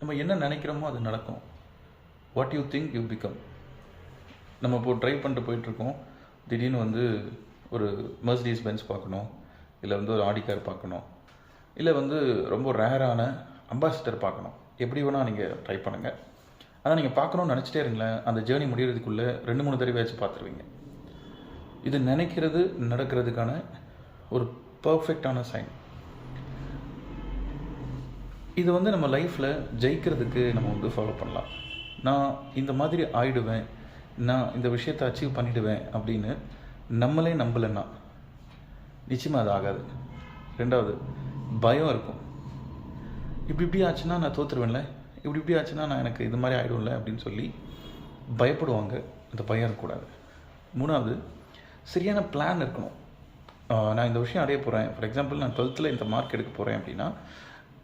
நம்ம என்ன நினைக்கிறோமோ அது நடக்கும். What you think you become நம்ம இப்போ ட்ரைவ் பண்ணிட்டு போயிட்டுருக்கோம். திடீர்னு வந்து ஒரு மெர்சிடிஸ் பென்ஸ் பார்க்கணும். இல்லை வந்து ஒரு ஆடி கார் பார்க்கணும். இல்லை வந்து ரொம்ப ரேரான அம்பாசிடர் பார்க்கணும். எப்படி வேணால் நீங்கள் ட்ரை பண்ணுங்கள் ஆனால் நீங்கள் பார்க்கணும்னு நினச்சிட்டே இருங்களேன். அந்த ஜேர்னி முடிகிறதுக்குள்ளே ரெண்டு மூணு தடவையாச்சும் பார்த்துருவீங்க. இது நினைக்கிறது நடக்கிறதுக்கான ஒரு பர்ஃபெக்டான சைன் இது வந்து நம்ம லைஃப்பில் ஜெயிக்கிறதுக்கு நம்ம வந்து ஃபாலோ பண்ணலாம். நான் இந்த மாதிரி ஆயிடுவேன் நான் இந்த விஷயத்தை அச்சீவ் பண்ணிவிடுவேன் அப்படின்னு நம்மளே நம்பலைன்னா நிச்சயமாக அது ஆகாது. ரெண்டாவது பயம் இருக்கும். இப்படி இப்படி ஆச்சுன்னா நான் தோத்துருவேன்ல இப்படி இப்படி ஆச்சுன்னா நான் எனக்கு இது மாதிரி ஆகிடும்ல அப்படின்னு சொல்லி பயப்படுவாங்க. அந்த பயம் இருக்கக்கூடாது. மூணாவது சரியான பிளான் இருக்கணும். நான் இந்த விஷயம் அடைய போகிறேன் ஃபார் எக்ஸாம்பிள் நான் டுவெல்த்தில் இந்த மார்க் எடுக்க போகிறேன் அப்படின்னா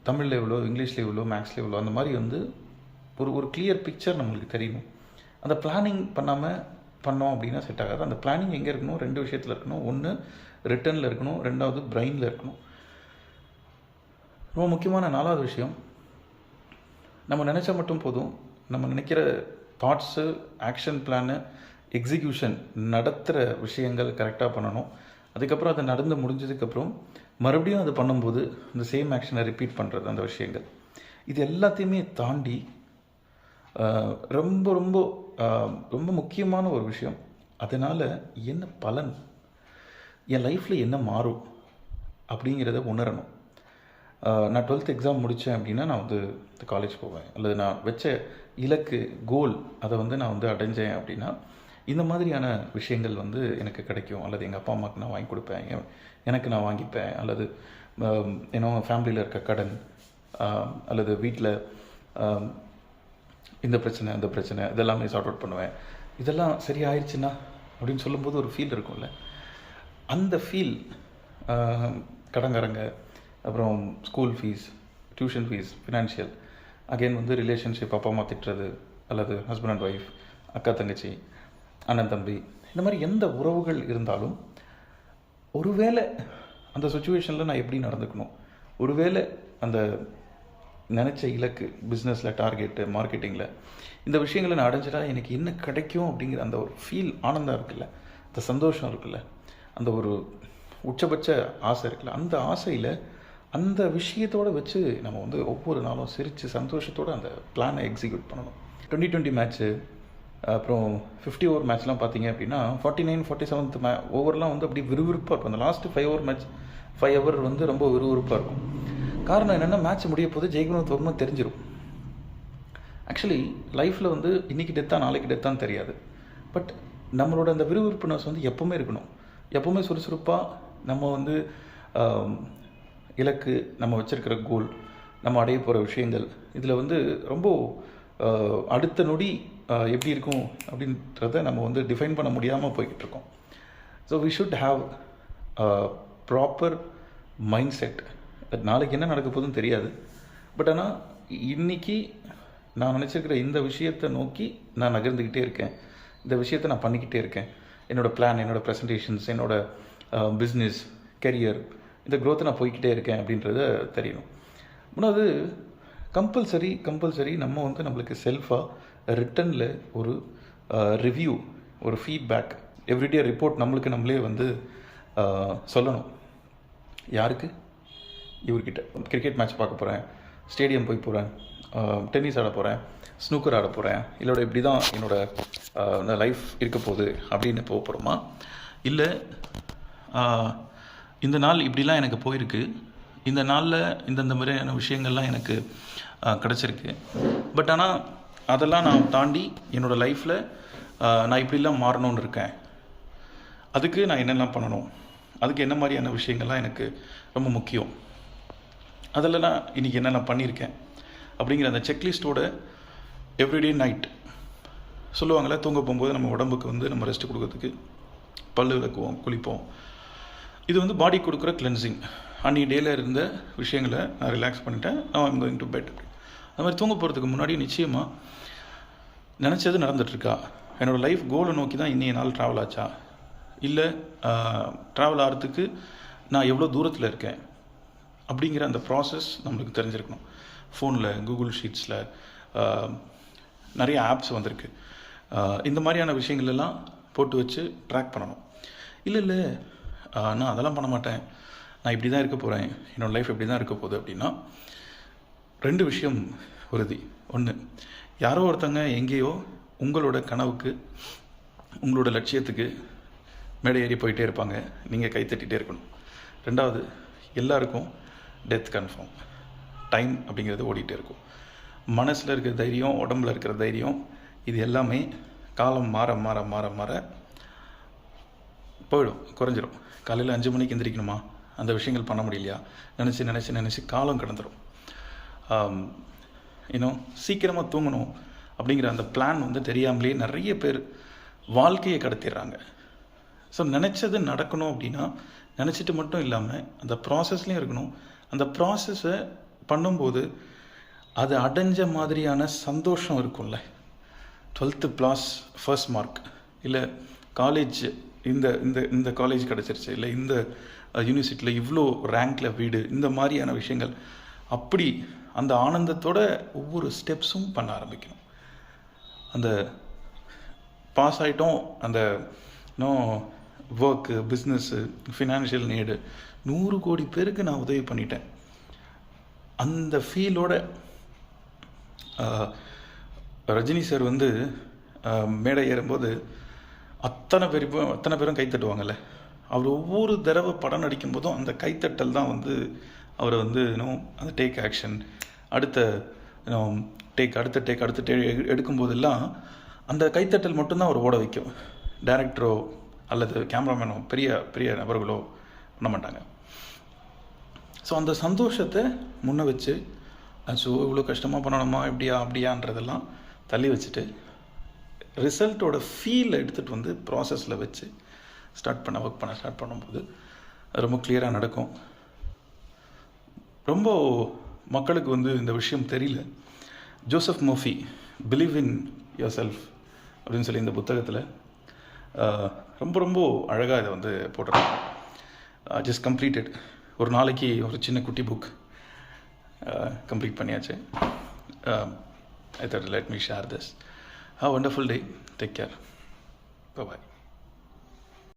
தமிழில் எவ்வளோ இங்கிலீஷில் எவ்வளோ மேக்ஸில் எவ்வளோ அந்த மாதிரி வந்து ஒரு ஒரு கிளியர் பிக்சர் நம்மளுக்கு தெரியணும் அந்த பிளானிங் பண்ணாமல் பண்ணோம் அப்படின்னா செட் ஆகாது. அந்த பிளானிங் எங்கே இருக்கணும்? ரெண்டு விஷயத்தில் இருக்கணும். ஒன்று ரிட்டர்னில் இருக்கணும். ரெண்டாவது பிரெயினில் இருக்கணும். ரொம்ப முக்கியமான நாலாவது விஷயம் நம்ம நினச்சா மட்டும் போதும். நம்ம நினைக்கிற தாட்ஸு ஆக்ஷன் பிளானு எக்ஸிக்யூஷன் நடத்துகிற விஷயங்கள் கரெக்டாக பண்ணணும். அதுக்கப்புறம் அது நடந்து முடிஞ்சதுக்கப்புறம் மறுபடியும் அது பண்ணும்போது இந்த சேம் ஆக்ஷனை ரிப்பீட் பண்ணுறது அந்த விஷயங்கள். இது எல்லாத்தையுமே தாண்டி ரொம்ப ரொம்ப ரொம்ப முக்கியமான ஒரு விஷயம். அதனால் என்ன பலன்? என் லைஃப்பில் என்ன மாறும்? அப்படிங்கிறத உணரணும். நான் டுவெல்த் எக்ஸாம் முடித்தேன் அப்படின்னா நான் வந்து காலேஜ் போவேன். அல்லது நான் வச்ச இலக்கு கோல் அதை வந்து நான் வந்து அடைஞ்சேன் அப்படின்னா இந்த மாதிரியான விஷயங்கள் வந்து எனக்கு கிடைக்கும். அல்லது எங்கள் அப்பா அம்மாவுக்கு நான் வாங்கி கொடுப்பேன். எனக்கு நான் வாங்கிப்பேன். அல்லது ஏன்னோ ஃபேமிலியில் இருக்க கடன் அல்லது வீட்டில் இந்த பிரச்சனை அந்த பிரச்சனை இதெல்லாமே சார்ட் அவுட் பண்ணுவேன். இதெல்லாம் சரியாயிருச்சுன்னா அப்படின்னு சொல்லும்போது ஒரு ஃபீல் இருக்கும்ல. அந்த ஃபீல் கடங்கரங்க அப்புறம் school fees tuition fees financial again வந்து ரிலேஷன்ஷிப் அப்பா அம்மா திட்டுறது அல்லது ஹஸ்பண்ட் அண்ட் ஒய்ஃப் அக்கா தங்கச்சி அண்ணன் தம்பி இந்த மாதிரி எந்த உறவுகள் இருந்தாலும் ஒருவேளை அந்த சுச்சுவேஷனில் நான் எப்படி நடந்துக்கணும்? ஒருவேளை அந்த நினச்ச இலக்கு பிஸ்னஸில் டார்கெட்டு மார்க்கெட்டிங்கில் இந்த விஷயங்களை நான் அடைஞ்சிட்டா எனக்கு என்ன கிடைக்கும் அப்படிங்கிற அந்த ஒரு ஃபீல் ஆனந்தம் இருக்குல்ல? அந்த சந்தோஷம் இருக்குல்ல? அந்த ஒரு உச்சபட்ச ஆசை இருக்குல்ல? அந்த ஆசையில் அந்த விஷயத்தோடு வச்சு நம்ம வந்து ஒவ்வொரு நாளும் சிரித்து சந்தோஷத்தோட அந்த பிளானை எக்ஸிக்யூட் பண்ணணும். டுவெண்ட்டி டுவெண்ட்டி மேட்ச்சு அப்புறம் ஃபிஃப்டி ஓவர் மேட்ச்லாம் பார்த்தீங்க அப்படின்னா ஃபார்ட்டி நைன் ஃபார்ட்டி செவன்த் மே ஓவர்லாம் வந்து அப்படி விறுவிறுப்பாக இருக்கும். அந்த last five over match five hour வந்து ரொம்ப விறுவிறுப்பாக இருக்கும். காரணம் என்னென்னா மேட்ச் முடிய போது ஜெயிக்கணும் வர்மா தெரிஞ்சிடும் ஆக்சுவலி லைஃப்பில் வந்து இன்றைக்கி டெத்தா நாளைக்கு டெத்தான்னு தெரியாது. பட் நம்மளோட அந்த விறுவிறுப்புனஸ் வந்து எப்போவுமே இருக்கணும். எப்போவுமே சுறுசுறுப்பாக நம்ம வந்து இலக்கு நம்ம வச்சுருக்கிற கோல் நம்ம அடைய போகிற விஷயங்கள் இதில் வந்து ரொம்ப அடுத்த நொடி எப்படி இருக்கும் அப்படின்றத நம்ம வந்து டிஃபைன் பண்ண முடியாமல் போய்கிட்டு இருக்கோம். So we should have proper mind set நாளைக்கு என்ன நடக்க போகுதுன்னு தெரியாது. பட் ஆனால் இன்னைக்கு நான் நினச்சிருக்கிற இந்த விஷயத்தை நோக்கி நான் நகர்ந்துக்கிட்டே இருக்கேன். இந்த விஷயத்தை நான் பண்ணிக்கிட்டே இருக்கேன். என்னோடய பிளான் என்னோடய ப்ரெசன்டேஷன்ஸ் என்னோடய பிஸ்னஸ் கெரியர் இந்த க்ரோத்தை நான் போய்க்கிட்டே இருக்கேன் அப்படின்றத தெரியணும். மூணாவது கம்பல்சரி கம்பல்சரி நம்ம வந்து நம்மளுக்கு செல்ஃபாக ரிட்டனில் ஒரு ரிவ்யூ ஒரு ஃபீட்பேக் எவ்ரிடே ரிப்போர்ட் நம்மளுக்கு நம்மளே வந்து சொல்லணும். யாருக்கு? இவர்கிட்ட. கிரிக்கெட் மேட்ச் பார்க்க போகிறேன் ஸ்டேடியம் போய் போகிறேன் டென்னிஸ் ஆட போகிறேன் ஸ்னூக்கர் ஆட போகிறேன் இல்லோட இப்படி தான் என்னோடய லைஃப் இருக்க போகுது அப்படின்னு போக போகிறோமா இல்லை இந்த நாள் இப்படிலாம் எனக்கு போயிருக்கு இந்த நாளில் இந்தந்த மாதிரியான விஷயங்கள்லாம் எனக்கு கிடச்சிருக்கு. பட் ஆனால் அதெல்லாம் நான் தாண்டி என்னோடய லைஃப்பில் நான் இப்படிலாம் மாறணும்னு இருக்கேன். அதுக்கு நான் என்னெல்லாம் பண்ணணும்? அதுக்கு என்ன மாதிரியான விஷயங்கள்லாம் எனக்கு ரொம்ப முக்கியம்? அதில் நான் இன்றைக்கி என்னென்ன பண்ணியிருக்கேன்? அப்படிங்கிற அந்த செக்லிஸ்ட்டோட எவ்ரிடே நைட் சொல்லுவாங்களே தூங்க போகும்போது நம்ம உடம்புக்கு வந்து நம்ம ரெஸ்ட் கொடுக்கறதுக்கு பல்லு விளக்குவோம் குளிப்போம். இது வந்து பாடி கொடுக்குற கிளென்சிங் அன்றைக்கி டேயில் இருந்த விஷயங்களை நான் ரிலாக்ஸ் பண்ணிட்டேன். நான் ஐம் கோயிங் டு பெட் அது மாதிரி தூங்க போகிறதுக்கு முன்னாடி நிச்சயமாக நினச்சது நடந்துட்டுருக்கா. என்னோடய லைஃப் கோலை நோக்கி தான் இன்றைய நாள் ட்ராவல் ஆச்சா? இல்லை ட்ராவல் ஆகிறதுக்கு நான் எவ்வளோ தூரத்தில் இருக்கேன்? அப்படிங்கிற அந்த ப்ராசஸ் நம்மளுக்கு தெரிஞ்சிருக்கணும். ஃபோனில் கூகுள் ஷீட்ஸில் நிறைய ஆப்ஸ் வந்திருக்கு. இந்த மாதிரியான விஷயங்களெல்லாம் போட்டு வச்சு ட்ராக் பண்ணணும். இல்லை இல்லை நான் அதெல்லாம் பண்ண மாட்டேன். நான் இப்படி தான் இருக்க போகிறேன் என்னோடய லைஃப் இப்படி தான் இருக்க போகுது அப்படின்னா ரெண்டு விஷயம் உறுதி. ஒன்று யாரோ ஒருத்தங்க எங்கேயோ உங்களோட கனவுக்கு உங்களோட லட்சியத்துக்கு மேடை ஏறி போயிட்டே இருப்பாங்க. நீங்கள் கைத்தட்டிகிட்டே இருக்கணும். ரெண்டாவது எல்லாருக்கும் டெத் கன்ஃபார்ம் டைம் அப்படிங்கிறது ஓடிட்டே இருக்கும். மனசில் இருக்கிற தைரியம் உடம்புல இருக்கிற தைரியம் இது எல்லாமே காலம் மாற மாற மாற மாற போயிடும் குறைஞ்சிரும். காலையில் அஞ்சு மணிக்கு எந்திரிக்கணுமா? அந்த விஷயங்கள் பண்ண முடியலையா? நினச்சி நினச்சி நினச்சி காலம் கடந்துடும் Um, இன்னும் சீக்கிரமாக தூங்கணும் அப்படிங்கிற அந்த பிளான் வந்து தெரியாமலே நிறைய பேர் வாழ்க்கையை கடத்திடுறாங்க. ஸோ நினச்சது நடக்கணும் அப்படின்னா நினச்சிட்டு மட்டும் இல்லாமல் அந்த ப்ராசஸ்லேயும் இருக்கணும். அந்த ப்ராசஸை பண்ணும்போது அது அடைஞ்ச மாதிரியான சந்தோஷம் இருக்கும்ல. டுவெல்த்து ப்ளாஸ் ஃபர்ஸ்ட் மார்க் இல்லை காலேஜ் இந்த இந்த இந்த காலேஜ் கிடச்சிருச்சு. இல்லை இந்த யூனிவர்சிட்டியில் இவ்வளோ ரேங்க்கில் வீடு இந்த மாதிரியான விஷயங்கள். அப்படி அந்த ஆனந்தத்தோட ஒவ்வொரு ஸ்டெப்ஸும் பண்ண ஆரம்பிக்கணும். அந்த பாஸ் ஆகிட்டோம் அந்த இன்னும் ஒர்க்கு பிஸ்னஸ்ஸு ஃபினான்ஷியல் நீடு நூறு கோடி பேருக்கு நான் உதவி பண்ணிட்டேன். அந்த ஃபீலோட ரஜினி சார் வந்து மேடை ஏறும்போது அத்தனை பேரும் அத்தனை பேரும் கைத்தட்டுவாங்கல்ல. அவர் ஒவ்வொரு தடவை படம் நடிக்கும் போதும் அந்த கைத்தட்டல் தான் வந்து அவரை வந்து இன்னும் அந்த டேக் ஆக்ஷன் அடுத்த டேக் அடுத்த டேக் அடுத்த டேக் எடுக்கும்போதெல்லாம் அந்த கைத்தட்டல் மட்டும்தான் அவர் ஓட வைக்கும். டேரக்டரோ அல்லது கேமராமேனோ பெரிய பெரிய நபர்களோ பண்ண மாட்டாங்க. ஸோ அந்த சந்தோஷத்தை முன்ன வச்சு ஸோ இவ்வளோ கஷ்டமாக பண்ணணுமா இப்படியா அப்படியான்றதெல்லாம் தள்ளி வச்சுட்டு ரிசல்ட்டோட ஃபீலை எடுத்துகிட்டு வந்து ப்ராசஸில் வச்சு ஸ்டார்ட் பண்ண ஒர்க் பண்ண ஸ்டார்ட் பண்ணும்போது அது ரொம்ப கிளியராக நடக்கும். ரொம்ப மக்களுக்கு வந்து இந்த விஷயம் தெரியல. Joseph Murphy believe in yourself அப்படின்னு சொல்லி இந்த புத்தகத்தில் ரொம்ப ரொம்ப அழகாக இதை வந்து போட்டிருக்காங்க. ஜஸ்ட் கம்ப்ளீட்டட் ஒரு நாளைக்கு ஒரு சின்ன குட்டி புக் கம்ப்ளீட் பண்ணியாச்சு. I that let me share this have wonderful day take care bye